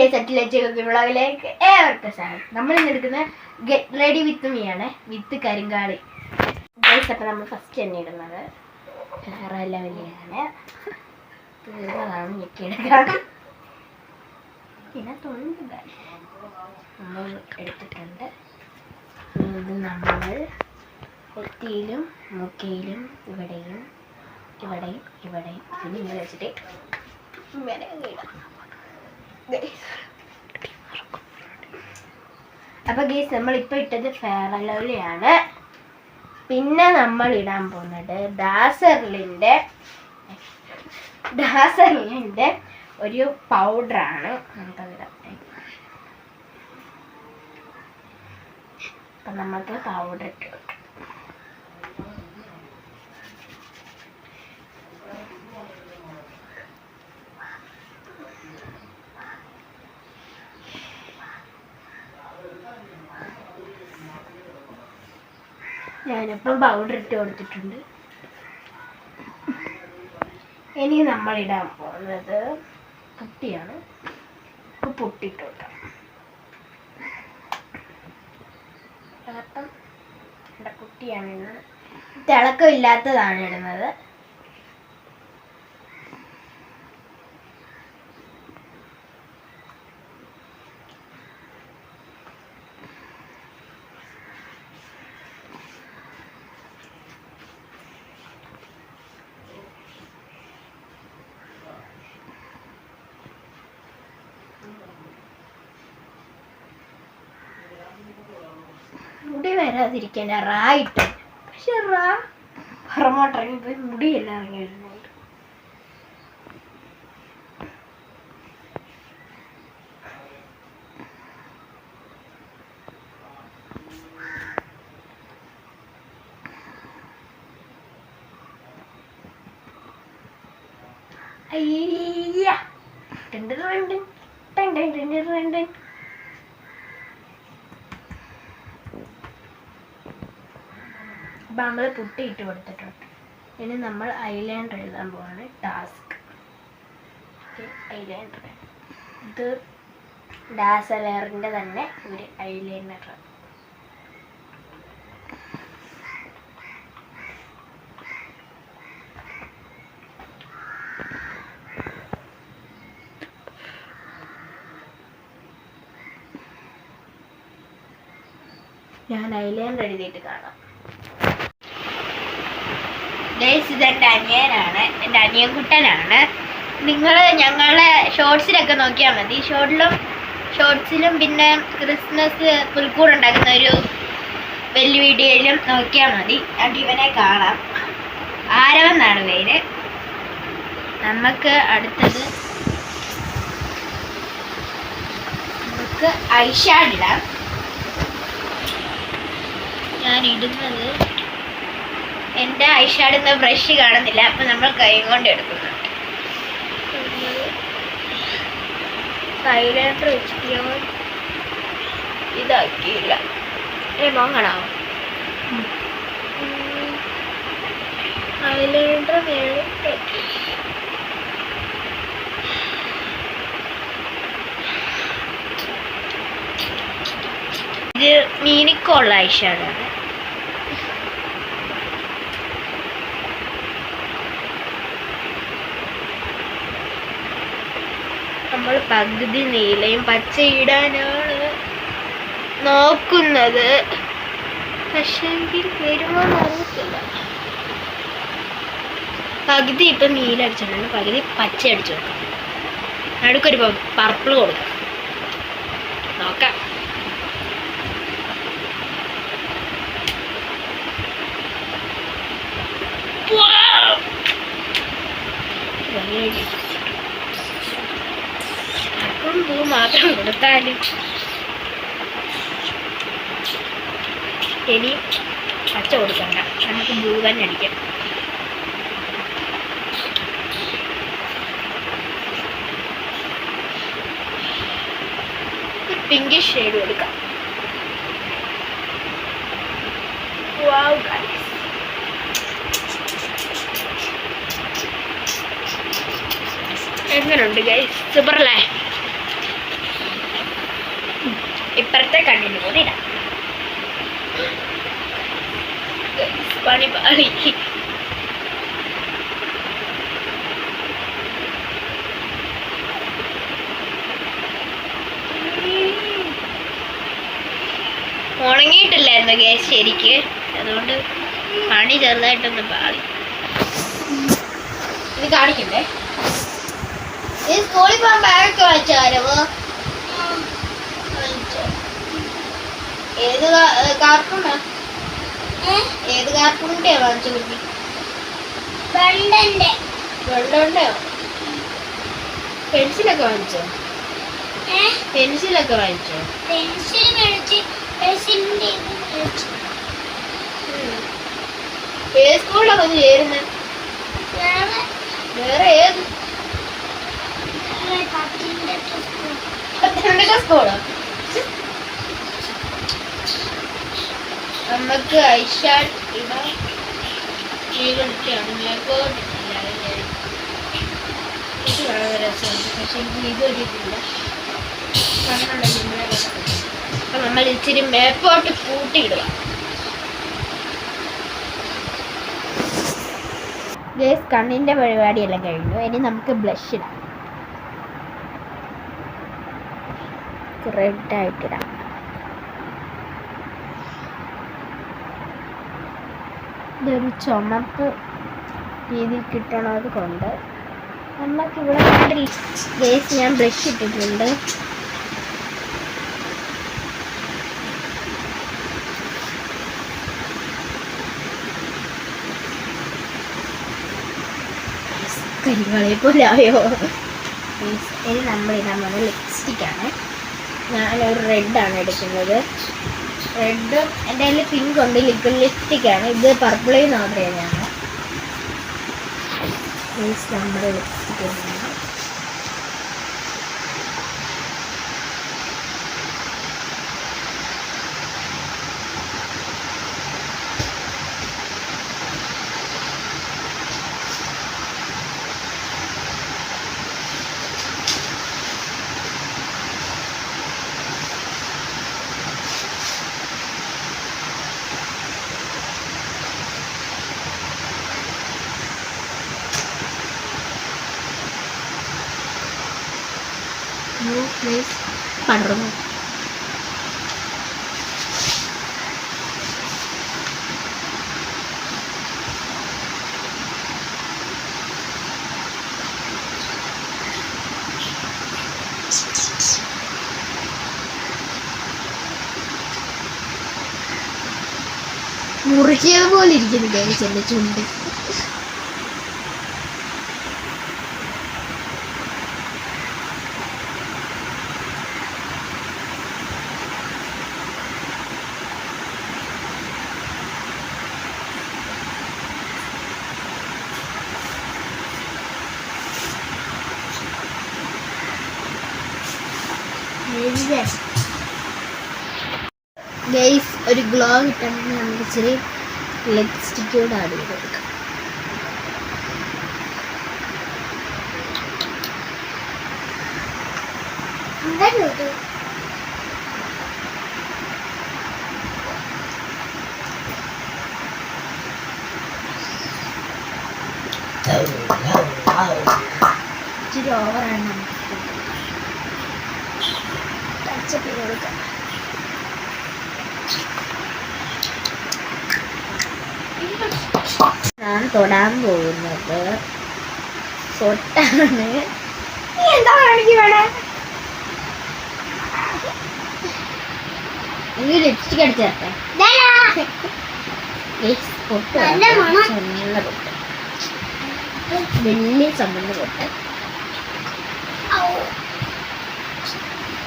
Case അറ്റിലേക്ക് വ്ളോഗിലേക്ക് ഏവർക്കും സ്വാഗതം. നമ്മൾ ഇന്ന് എടുക്കുന്ന ഗെറ്റ് റെഡി വിത്ത് മീ ആണ്. വിത്ത് കരിങ്കാളി. ഗൈസ് അപ്പം നമ്മൾ ഫസ്റ്റ് തന്നെ ഇടുന്നത്. വേറെ വലിയതാണ് തീർന്നതാണ് ഞെക്കിയെടുക്കാം പിന്നെ തൊണ്ട് നമ്മൾ എടുത്തിട്ടുണ്ട്. ഇത് നമ്മൾ നെറ്റിയിലും മുക്കയിലും ഇവിടെയും ഇവിടെയും ഇവിടെയും. പിന്നെ ഇങ്ങനെ വെച്ചിട്ട് ഇങ്ങനെ ഇടാം. അപ്പൊ ഗീസ് നമ്മൾ ഇപ്പൊ ഇട്ടത് ഫെയർ ലവ്ലിയാണ് പിന്നെ നമ്മൾ ഇടാൻ പോകുന്നത് ഡാസർലിന്റെ ഡാസർലിന്റെ ഒരു പൗഡറാണ് നമുക്കതിടാം. അപ്പൊ നമുക്ക് പൗഡർ ഇട്ട് കൊടുക്കാം. ഞാനിപ്പം പൗഡർ ഇട്ട് കൊടുത്തിട്ടുണ്ട്. ഇനി നമ്മൾ ഇടാൻ പോകുന്നത് പുട്ടിയാണ് ഇപ്പൊ പൊട്ടിട്ട് തിളക്കം ഇല്ലാത്തതാണ് കുട്ടിയാണ് ഇടുന്നത് തിളക്കമില്ലാത്തതാണ് ഇടുന്നത്. മുടി വരാതിരിക്കാൻ റാ ഇട്ടു പക്ഷെ റാ പുറമോട്ടിറങ്ങി പോയി മുടിയെല്ലാം ഇറങ്ങി വരുന്നുണ്ട് അയ്യ ടിൻ ടിൻ ടിൻ ടിൻ ടിൻ നമ്മൾ പുട്ടി ഇട്ട് കൊടുത്തിട്ടുണ്ട്. ഇനി നമ്മൾ ഐലൈനർ എഴുതാൻ പോവാണ്. ടാസ്ക്. ഐലൈനർ. ഇത് ഡാസലറിന്റെ തന്നെ ഒരു ഐലൈനർ. ഞാൻ ഐലൈനർ എഴുതിയിട്ട് കാണാം. ഗൈസ് ഇത് എന്റെ അനിയനാണ്. എന്റെ അനിയൻകുട്ടനാണ്. നിങ്ങൾ ഞങ്ങളെ ഷോർട്സിലൊക്കെ നോക്കിയാൽ മതി. ഷോർട്ടിലും ഷോർട്സിലും പിന്നെ ക്രിസ്മസ് പുൽക്കൂട് ഉണ്ടാക്കുന്ന ഒരു വലിയ വീഡിയോയിലും നോക്കിയാൽ മതി. നമുക്ക് ഇവനെ കാണാം. ആരവെന്നാണ് പേര്? നമുക്ക് അടുത്തത് നമുക്ക് ഐഷാഡിടാം ഞാൻ ഇടുന്നത് എന്റെ ഐഷാടുന്ന ബ്രഷ് കാണുന്നില്ല അപ്പം നമ്മൾ കൈ കൊണ്ട് എടുക്കുന്നുണ്ട് വെച്ചിട്ട് ഇതാക്കിയില്ല. ഏ മോങ്ങണാവോ ഐലൈനർ വേണം ഇത് മീനിക്കുള്ള ഐഷാഡാണ് നമ്മൾ പകുതി നീലയും പച്ച ഇടാനാണ് നോക്കുന്നത്. പക്ഷെങ്കിൽ വരുമോ നോക്കില്ല പകുതി ഇപ്പൊ നീല അടിച്ചിട്ടുണ്ട്. പകുതി പച്ച അടിച്ചു നോക്കാം നടുക്കൊരു പർപ്പിൾ കൊടുക്കാം. നോക്കാം. Wow! പൂ മാത്രം കൊടുത്താൽ ഇനി പച്ച കൊടുക്കണ്ട. നമുക്ക് ബ്ലൂ തന്നെ അടിക്കാം പിങ്കിഷ് ഷെയ്ഡ് കൊടുക്കാം. Wow, guys. എങ്ങനുണ്ട് ഗൈസ് സൂപ്പർ ഇപ്പുറത്തെ കണ്ണിന് പോലെ ഇടാം പണി പാളി. ഉണങ്ങിയിട്ടില്ലായിരുന്നു ഗ്യാസ് ശരിക്ക്. അതുകൊണ്ട് പണി ചെറുതായിട്ടൊന്ന് പാളി. ഇത് കാണിക്കണ്ടേ? ഇത് സ്കൂളിൽ പോകാൻ ബാഗൊക്കെ വായിച്ചാരവോ ഏത് കാർട്ടൂണാ ഏത് കാർട്ടൂണിന്റെ വാങ്ങിച്ചു കുട്ടി വെള്ളന്റെ വെള്ളമുണ്ടോ പെൻസിലൊക്കെ വാങ്ങിച്ചോ? പെൻസിലൊക്കെ വാങ്ങിച്ചോ? പെൻസിൽ മേടിച്ച് പെൻസിലിന്റെ മേടിച്ചു. ഏത് സ്കൂളിലാണ് അത് ചേരുന്നത് വേറെ? ഏത്? പത്തനംതിട്ട സ്കൂളോ? നമുക്ക് ഐഷാൽ ഇവ ജീവനൊക്കെയാണ് മേക്കോട്ട് ഇത് നമ്മൾ ഇച്ചിരി മേപ്പോട്ട് കൂട്ടിയിടുക ഗേസ് കണ്ണിന്റെ പരിപാടിയെല്ലാം കഴിഞ്ഞു. ഇനി നമുക്ക് ബ്ലഷ് ഇടാം. ആയിട്ടിടാം ഇതൊരു ചുമപ്പ് രീതിയിൽ കിട്ടണത് കൊണ്ട് നമുക്കിവിടെ ഗേസ് ഞാൻ ബ്രഷ് ഇട്ടിട്ടുണ്ട്. കരികളെ പോലെ ആയോ? Guys, ഇനി നമ്മൾ ഇടാൻ പോകുന്നത് ലിപ്സ്റ്റിക് ആണ്. ഞാനൊരു റെഡാണ് എടുക്കുന്നത്. റെഡും എന്റെ കയ്യിൽ പിങ്ക് ഉണ്ട്. ലിക്വിഡ് ലിപ്സ്റ്റിക് ആണ്. ഇത് പർപ്പിളിൽ നിന്ന് ഓർഡർ ചെയ്തതാണ് നമ്മുടെ ലിപ്സ്റ്റിക് ന്യൂ പ്ലേസ് പടർന്നു. മുറുക്കിയത് പോലെ ഇരിക്കുന്നു എന്റെ ചുണ്ട്. ഗൈസ് ഒരു ഗ്ലോ കിട്ടണമെങ്കിൽ നമുക്ക് ഇച്ചിരി ലിപ്സ്റ്റിക് കൂടെ ആഡ് ചെയ്ത് കൊടുക്കാം. ഇച്ചിരി ഓവറാണ് നമുക്ക് ചെയ്ത് കൊടുക്കാം. ഞാൻ തൊടാൻ പോകുന്നത് തൊട്ടാണ്. എന്താ വേണേ നീ ലിപ്സ്റ്റിക്. പൊട്ട്. ചുമന്ന പൊട്ട്. വലിയ ചുമന്ന പൊട്ട് ഔ. മുട്ടായി എങ്ങായിരുന്നു നമുക്ക് വേണം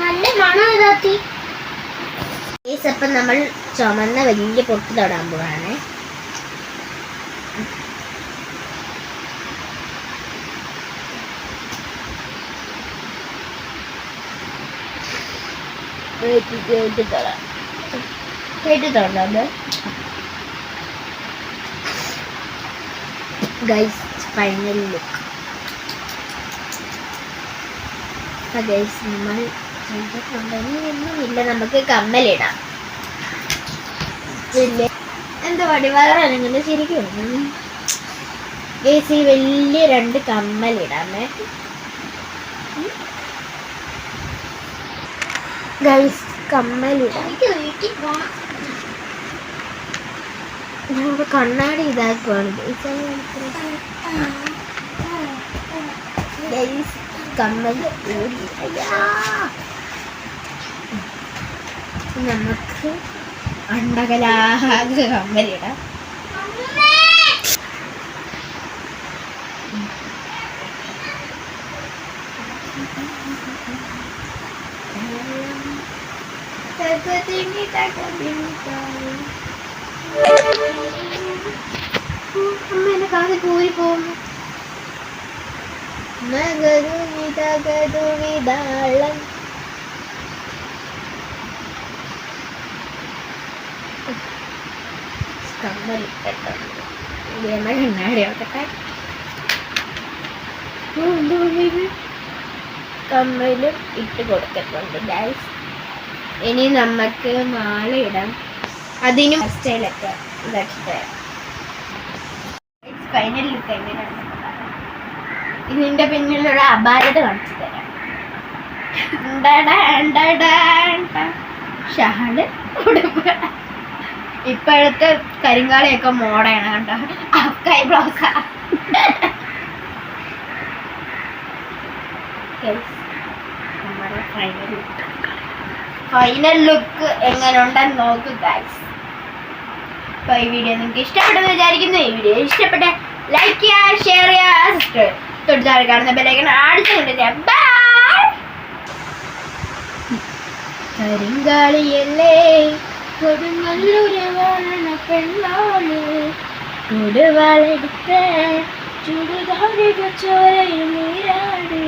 നല്ല മണം ഇതാത്തി അപ്പം നമ്മൾ ചുമന്ന വലിയ പൊട്ട് തൊടാൻ പോവാണ്. കേട്ട് തൊടാം. കേട്ട് തൊടാം ഗൈസ് ഫൈനൽ ലുക്ക് അപ്പൊ ഗൈസ് നമ്മൾ ചെയ്തിട്ടുണ്ട് ഇനി ഒന്നുമില്ല നമുക്ക് കമ്മലിടാം. വലിയ എന്താ പടി? വേറെ അല്ലെങ്കിൽ ശരിക്കും ഗൈസ് ഈ വലിയ രണ്ട് കമ്മലിടാമേ. ഗൈസ് കമ്മലിടാം. ഞങ്ങളുടെ കണ്ണാടി ഇതാക്കുവാണ് ഗൈസ് കമ്മൽ. നമുക്ക് അണ്ടകലാകെ കമ്മലിടാം. അമ്മ എന്നെ കാതിൽ പോയി പോകുന്നു മകരുമി തകതുമി താളം കമ്മലും ഇട്ട് കൊടുത്തിട്ടുണ്ട് ഗൈസ് ഇനി നമുക്ക് മാല ഇടാം അതിനും സ്റ്റൈലൊക്കെ ഇതാക്കിട്ട് ഫൈനൽ ലുക്ക് എങ്ങനെയാണ് ഇതിന്റെ പിന്നിലൊരു അപാരത കാണിച്ചു തരാം. ഷാൾ ഇപ്പോഴത്തെ കരിങ്കാളിയൊക്കെ മോഡയാണ് കേട്ടോ കൈ ബ്ലോക്ക. ഫൈനൽ ലുക്ക് എങ്ങനെ ഉണ്ടെന്ന് നോക്ക് ഗൈസ് അപ്പോൾ ഈ വീഡിയോ നിങ്ങൾക്ക് ഇഷ്ടപ്പെട്ടെന്ന് വിചാരിക്കുന്നു. ഈ വീഡിയോ ഇഷ്ടപ്പെട്ട ലൈക്ക് ചെയ്യുക ഷെയർ ചെയ്യുക സബ്സ്ക്രൈബ് തൊട്ട് കാണുന്ന ബെല്ലൈക്കൺ അടിച്ചുകൊണ്ട് ബൈ കരിങ്കാളിയല്ലേ കൊടുങ്ങല്ലൂരവാണ പെണ്ണാണ്. കൊടുവാളെടുത്ത് ചുടുകാടിക ചോരയിൽ നീരാട്.